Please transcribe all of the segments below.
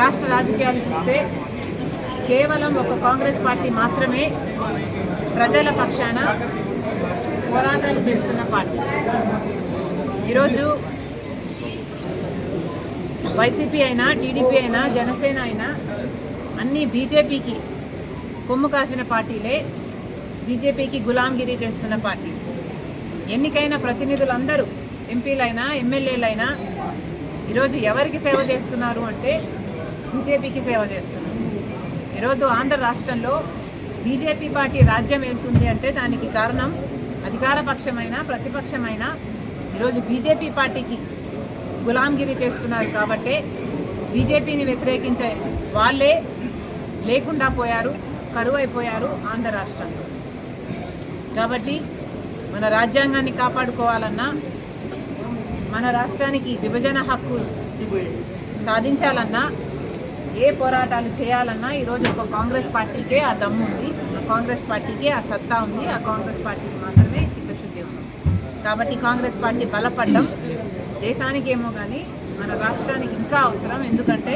రాష్ట్ర రాజకీయాలు చూస్తే కేవలం ఒక కాంగ్రెస్ పార్టీ మాత్రమే ప్రజల పక్షాన పోరాటాలు చేస్తున్న పార్టీ. ఈరోజు వైసీపీ అయినా టీడీపీ అయినా జనసేన అయినా అన్నీ బీజేపీకి కొమ్ము కాసిన పార్టీలే బీజేపీకి గులాంగిరి చేస్తున్న పార్టీ. ఎన్నికైన ప్రతినిధులందరూ ఎంపీలైనా ఎమ్మెల్యేలైనా ఈరోజు ఎవరికి సేవ చేస్తున్నారు అంటే బీజేపీకి సేవ చేస్తున్నాం. ఈరోజు ఆంధ్ర రాష్ట్రంలో బీజేపీ పార్టీ రాజ్యం వెళ్తుంది అంటే దానికి కారణం అధికార పక్షమైన ప్రతిపక్షమైన ఈరోజు బీజేపీ పార్టీకి గులాంగిరి చేస్తున్నారు కాబట్టే బీజేపీని వ్యతిరేకించే వాళ్ళే లేకుండా పోయారు కరువైపోయారు ఆంధ్ర రాష్ట్రంలో. కాబట్టి మన రాజ్యాంగాన్ని కాపాడుకోవాలన్నా మన రాష్ట్రానికి విభజన హక్కు సాధించాలన్నా ఏ పోరాటాలు చేయాలన్నా ఈరోజు ఒక కాంగ్రెస్ పార్టీకే ఆ దమ్ము ఉంది. కాంగ్రెస్ పార్టీకే ఆ సత్తా ఉంది. ఆ కాంగ్రెస్ పార్టీకి మాత్రమే చిత్తశుద్ధి ఉంది. కాబట్టి కాంగ్రెస్ పార్టీ బలపడడం దేశానికి ఏమో కానీ మన రాష్ట్రానికి ఇంకా అవసరం. ఎందుకంటే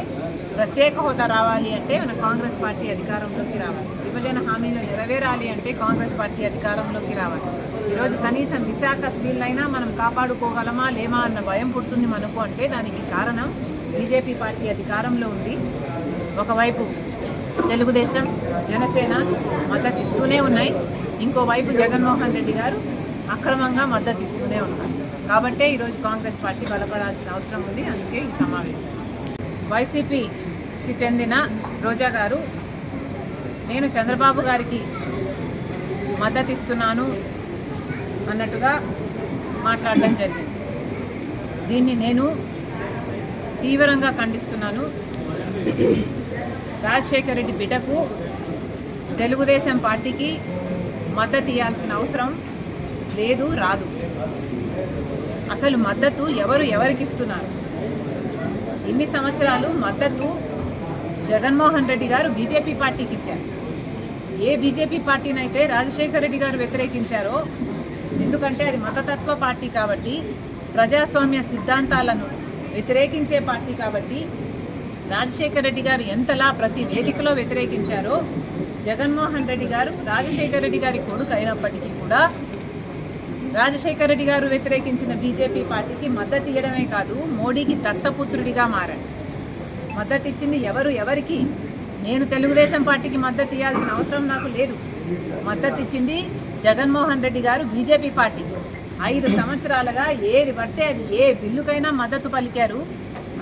ప్రత్యేక హోదా రావాలి అంటే మన కాంగ్రెస్ పార్టీ అధికారంలోకి రావాలి. విభజన హామీలు నెరవేరాలి అంటే కాంగ్రెస్ పార్టీ అధికారంలోకి రావాలి. ఈరోజు కనీసం విశాఖ స్టీల్ అయినా మనం కాపాడుకోగలమా లేమా అన్న భయం పుడుతుంది మనకు అంటే దానికి కారణం బీజేపీ పార్టీ అధికారంలో ఉంది. ఒకవైపు తెలుగుదేశం జనసేన మద్దతు ఇస్తూనే ఉన్నాయి. ఇంకోవైపు జగన్మోహన్ రెడ్డి గారు అక్రమంగా మద్దతు ఇస్తూనే ఉన్నారు. కాబట్టే ఈరోజు కాంగ్రెస్ పార్టీ బలపడాల్సిన అవసరం ఉంది. అందుకే ఈ సమావేశం. వైసీపీకి చెందిన రోజా గారు నేను చంద్రబాబు గారికి మద్దతు ఇస్తున్నాను అన్నట్టుగా మాట్లాడడం జరిగింది. దీన్ని నేను తీవ్రంగా ఖండిస్తున్నాను. రాజశేఖర రెడ్డి బిడ్డకు తెలుగుదేశం పార్టీకి మద్దతు ఇవ్వాల్సిన అవసరం లేదు రాదు. అసలు మద్దతు ఎవరు ఎవరికి ఇస్తున్నారు? ఇన్ని సంవత్సరాలు మద్దతు జగన్మోహన్ రెడ్డి గారు బీజేపీ పార్టీకి ఇచ్చారు. ఏ బీజేపీ పార్టీనైతే రాజశేఖర రెడ్డి గారు వ్యతిరేకించారో ఎందుకంటే అది మతతత్వ పార్టీ కాబట్టి ప్రజాస్వామ్య సిద్ధాంతాలను వ్యతిరేకించే పార్టీ కాబట్టి రాజశేఖర రెడ్డి గారు ఎంతలా ప్రతి వేదికలో వ్యతిరేకించారో జగన్మోహన్ రెడ్డి గారు రాజశేఖర రెడ్డి గారి కొడుకు అయినప్పటికీ కూడా రాజశేఖర రెడ్డి గారు వ్యతిరేకించిన బీజేపీ పార్టీకి మద్దతు ఇవ్వడమే కాదు మోడీకి దత్తపుత్రుడిగా మారాడు మద్దతు ఇచ్చింది ఎవరు ఎవరికి? నేను తెలుగుదేశం పార్టీకి మద్దతు ఇవ్వాల్సిన అవసరం నాకు లేదు. మద్దతు ఇచ్చింది జగన్మోహన్ రెడ్డి గారు బీజేపీ పార్టీ. ఐదు సంవత్సరాలుగా ఏది పడితే అది ఏ బిల్లుకైనా మద్దతు పలికారు.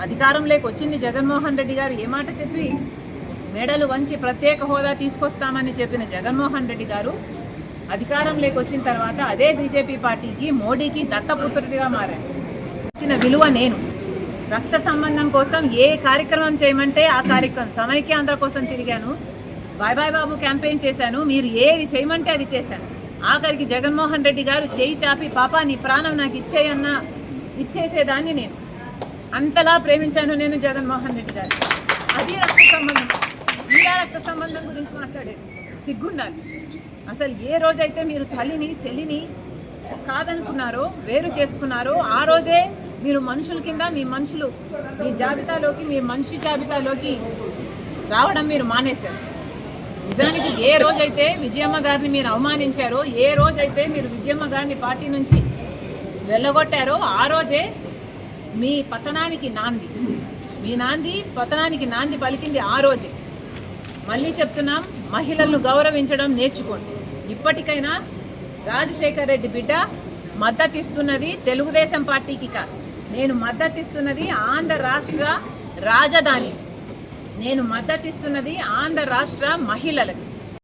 అధికారంలోకి వచ్చింది జగన్మోహన్ రెడ్డి గారు ఏ మాట చెప్పి? మెడలు వంచి ప్రత్యేక హోదా తీసుకొస్తామని చెప్పిన జగన్మోహన్ రెడ్డి గారు అధికారంలోకి వచ్చిన తర్వాత అదే బీజేపీ పార్టీకి మోడీకి దత్తపుత్రుడిగా మారారు. ఇచ్చిన విలువ నేను. రక్త సంబంధం కోసం ఏ కార్యక్రమం చేయమంటే ఆ కార్యక్రమం. సమైక్యాంధ్ర కోసం తిరిగాను. బాయ్ బాయ్ బాబు క్యాంపెయిన్ చేశాను. మీరు ఏది చేయమంటే అది చేశాను. ఆఖరికి జగన్మోహన్ రెడ్డి గారు చేయి చాపి పాపా నీ ప్రాణం నాకు ఇచ్చేయన్నా ఇచ్చేసేదాన్ని నేను. అంతలా ప్రేమించాను నేను జగన్మోహన్ రెడ్డి గారు అది రక్త సంబంధం. ఇలా రక్త సంబంధం గురించి మాట్లాడేది? సిగ్గుండాలి. అసలు ఏ రోజైతే మీరు తల్లిని చెల్లిని కాదనుకున్నారో వేరు చేసుకున్నారో ఆ రోజే మీరు మనుషుల కింద మీ మనుషులు మీ జాబితాలోకి మీ మనిషి జాబితాలోకి రావడం మీరు మానేశారు. నిజానికి ఏ రోజైతే విజయమ్మ గారిని మీరు అవమానించారో ఏ రోజైతే మీరు విజయమ్మ గారిని పార్టీ నుంచి వెళ్ళగొట్టారో ఆ రోజే మీ పతనానికి నాంది. మీ నాంది పతనానికి నాంది పలికింది ఆ రోజే. మళ్ళీ చెప్తున్నాం మహిళలను గౌరవించడం నేర్చుకోండి. ఇప్పటికైనా రాజశేఖర్ రెడ్డి బిడ్డ మద్దతిస్తున్నది తెలుగుదేశం పార్టీకి కాదు. నేను మద్దతిస్తున్నది ఆంధ్ర రాష్ట్ర రాజధాని. నేను మద్దతిస్తున్నది ఆంధ్ర రాష్ట్ర మహిళలకు.